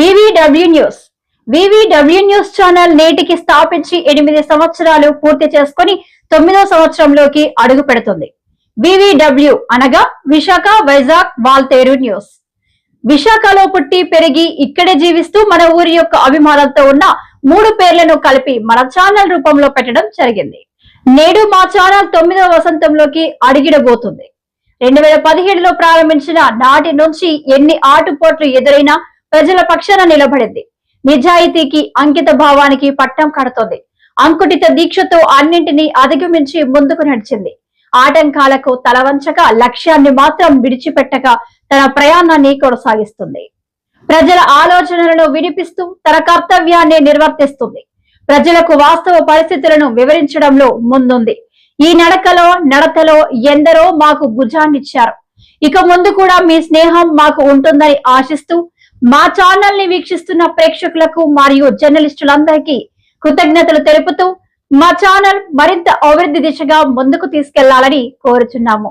VVW news VVW news channel నేటికి స్థాపించి ఎనిమిది సంవత్సరాలు పూర్తి చేసుకొని తొమ్మిదో సంవత్సరంలోకి అడుగు పెడుతుంది. వివిడబ్ల్యూ అనగా విశాఖ వైజాగ్ వాల్తేరు న్యూస్. విశాఖలో పుట్టి పెరిగి ఇక్కడే జీవిస్తూ మన ఊరి యొక్క అభిమానంతో ఉన్న మూడు పేర్లను కలిపి మన ఛానల్ రూపంలో పెట్టడం జరిగింది. నేడు మా ఛానల్ తొమ్మిదవ వసంతంలోకి అడిగిడబోతుంది. రెండు వేల పదిహేడులో ప్రారంభించిన నాటి నుంచి ఎన్ని ఆటుపోట్లు ఎదురైనా ప్రజల పక్షాన నిలబడింది. నిజాయితీకి అంకిత భావానికి పట్టం కడుతోంది. అంకుటిత దీక్షతో అన్నింటినీ అధిగమించి ముందుకు నడిచింది. ఆటంకాలకు తలవంచక లక్ష్యాన్ని మాత్రం విడిచిపెట్టక తన ప్రయాణాన్ని కొనసాగిస్తుంది. ప్రజల ఆలోచనలను వినిపిస్తూ తన కర్తవ్యాన్ని నిర్వర్తిస్తుంది. ప్రజలకు వాస్తవ పరిస్థితులను వివరించడంలో ముందుంది. ఈ నడకలో నడతలో ఎందరో మాకు భుజాన్నిచ్చారు. ఇక ముందు కూడా మీ స్నేహం మాకు ఉంటుందని ఆశిస్తూ మా ఛానల్ని వీక్షిస్తున్న ప్రేక్షకులకు మరియు జర్నలిస్టులందరికీ కృతజ్ఞతలు తెలుపుతూ మా ఛానల్ మరింత అభివృద్ధి దిశగా ముందుకు తీసుకెళ్ళాలని కోరుచున్నాము.